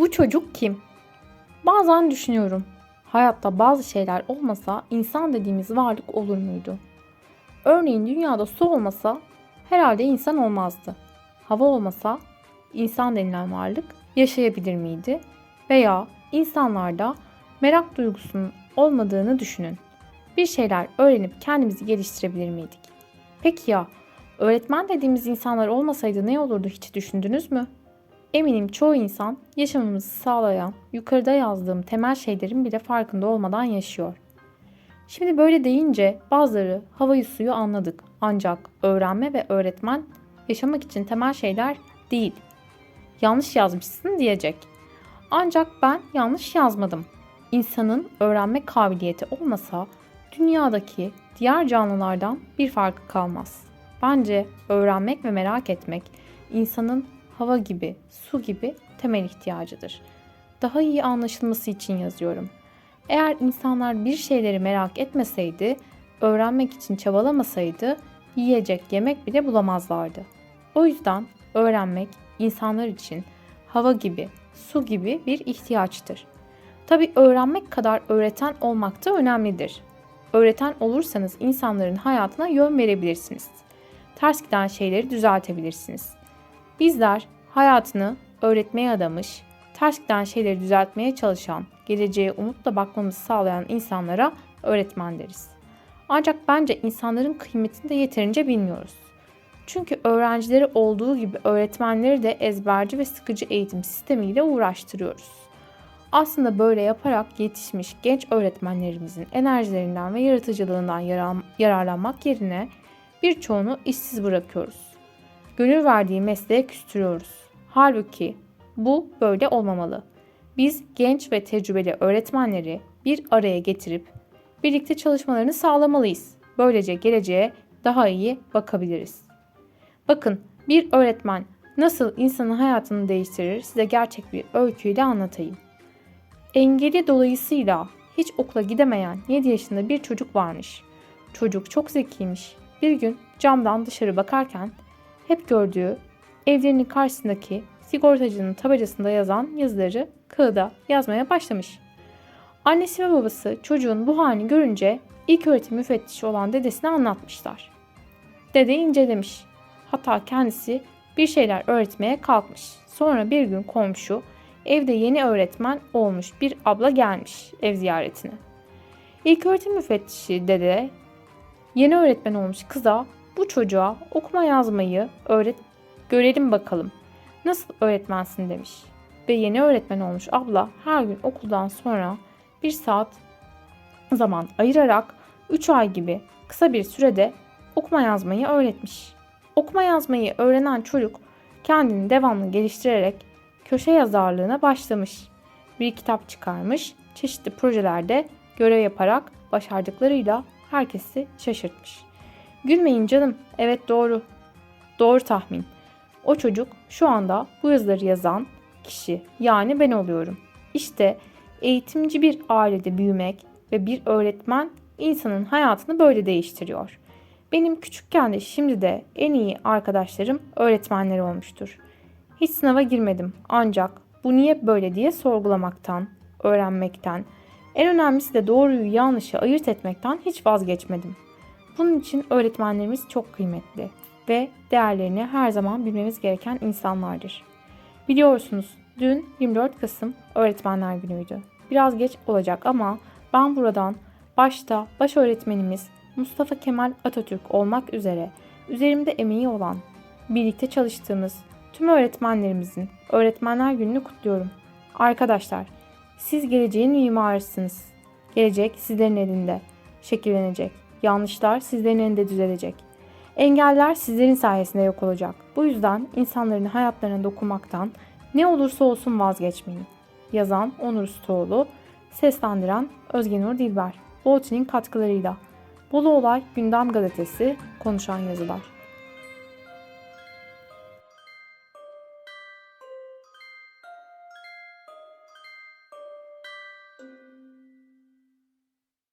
Bu çocuk kim? Bazen düşünüyorum. Hayatta bazı şeyler olmasa insan dediğimiz varlık olur muydu? Örneğin dünyada su olmasa herhalde insan olmazdı. Hava olmasa insan denilen varlık yaşayabilir miydi? Veya insanlarda merak duygusunun olmadığını düşünün. Bir şeyler öğrenip kendimizi geliştirebilir miydik? Peki ya öğretmen dediğimiz insanlar olmasaydı ne olurdu hiç düşündünüz mü? Eminim çoğu insan yaşamımızı sağlayan yukarıda yazdığım temel şeylerin bile farkında olmadan yaşıyor. Şimdi böyle deyince bazıları havayı suyu anladık. Ancak öğrenme ve öğretmen yaşamak için temel şeyler değil. Yanlış yazmışsın diyecek. Ancak ben yanlış yazmadım. İnsanın öğrenme kabiliyeti olmasa dünyadaki diğer canlılardan bir farkı kalmaz. Bence öğrenmek ve merak etmek insanın hava gibi, su gibi temel ihtiyacıdır. Daha iyi anlaşılması için yazıyorum. Eğer insanlar bir şeyleri merak etmeseydi, öğrenmek için çabalamasaydı yiyecek yemek bile bulamazlardı. O yüzden öğrenmek insanlar için hava gibi, su gibi bir ihtiyaçtır. Tabi öğrenmek kadar öğreten olmak da önemlidir. Öğreten olursanız insanların hayatına yön verebilirsiniz. Ters giden şeyleri düzeltebilirsiniz. Bizler hayatını öğretmeye adamış, ters giden şeyleri düzeltmeye çalışan, geleceğe umutla bakmamızı sağlayan insanlara öğretmen deriz. Ancak bence insanların kıymetini de yeterince bilmiyoruz. Çünkü öğrencileri olduğu gibi öğretmenleri de ezberci ve sıkıcı eğitim sistemiyle uğraştırıyoruz. Aslında böyle yaparak yetişmiş genç öğretmenlerimizin enerjilerinden ve yaratıcılığından yararlanmak yerine birçoğunu işsiz bırakıyoruz. Gönül verdiği mesleğe küstürüyoruz. Halbuki bu böyle olmamalı. Biz genç ve tecrübeli öğretmenleri bir araya getirip birlikte çalışmalarını sağlamalıyız. Böylece geleceğe daha iyi bakabiliriz. Bakın bir öğretmen nasıl insanın hayatını değiştirir size gerçek bir öyküyle anlatayım. Engeli dolayısıyla hiç okula gidemeyen 7 yaşında bir çocuk varmış. Çocuk çok zekiymiş. Bir gün camdan dışarı bakarken hep gördüğü evlerinin karşısındaki sigortacının tabelasında yazan yazıları kağıda yazmaya başlamış. Annesi ve babası çocuğun bu halini görünce ilk öğretim müfettişi olan dedesine anlatmışlar. Dede incelemiş. Hatta kendisi bir şeyler öğretmeye kalkmış. Sonra bir gün komşu evde yeni öğretmen olmuş bir abla gelmiş ev ziyaretine. İlk öğretim müfettişi dede yeni öğretmen olmuş kıza bu çocuğa okuma yazmayı öğret görelim bakalım. Nasıl öğretmensin demiş. Ve yeni öğretmen olmuş abla her gün okuldan sonra bir saat zaman ayırarak 3 ay gibi kısa bir sürede okuma yazmayı öğretmiş. Okuma yazmayı öğrenen çocuk kendini devamlı geliştirerek köşe yazarlığına başlamış. Bir kitap çıkarmış, çeşitli projelerde görev yaparak başardıklarıyla herkesi şaşırtmış. Gülmeyin canım. Evet doğru. Doğru tahmin. O çocuk şu anda bu yazıları yazan kişi yani ben oluyorum. İşte eğitimci bir ailede büyümek ve bir öğretmen insanın hayatını böyle değiştiriyor. Benim küçükken de şimdi de en iyi arkadaşlarım öğretmenler olmuştur. Hiç sınava girmedim ancak bu niye böyle diye sorgulamaktan, öğrenmekten, en önemlisi de doğruyu yanlışı ayırt etmekten hiç vazgeçmedim. Bunun için öğretmenlerimiz çok kıymetli ve değerlerini her zaman bilmemiz gereken insanlardır. Biliyorsunuz dün 24 Kasım Öğretmenler Günü'ydü. Biraz geç olacak ama ben buradan başta baş öğretmenimiz Mustafa Kemal Atatürk olmak üzere üzerimde emeği olan, birlikte çalıştığımız tüm öğretmenlerimizin Öğretmenler Günü'nü kutluyorum. Arkadaşlar, siz geleceğin mimarısınız. Gelecek sizlerin elinde şekillenecek. Yanlışlar sizlerin elinde düzelecek. Engeller sizlerin sayesinde yok olacak. Bu yüzden insanların hayatlarına dokunmaktan ne olursa olsun vazgeçmeyin. Yazan Onur Ustaoğlu, seslendiren Özge Nur Dilber. Boltin'in katkılarıyla. Bolu Olay Gündem Gazetesi, konuşan yazılar.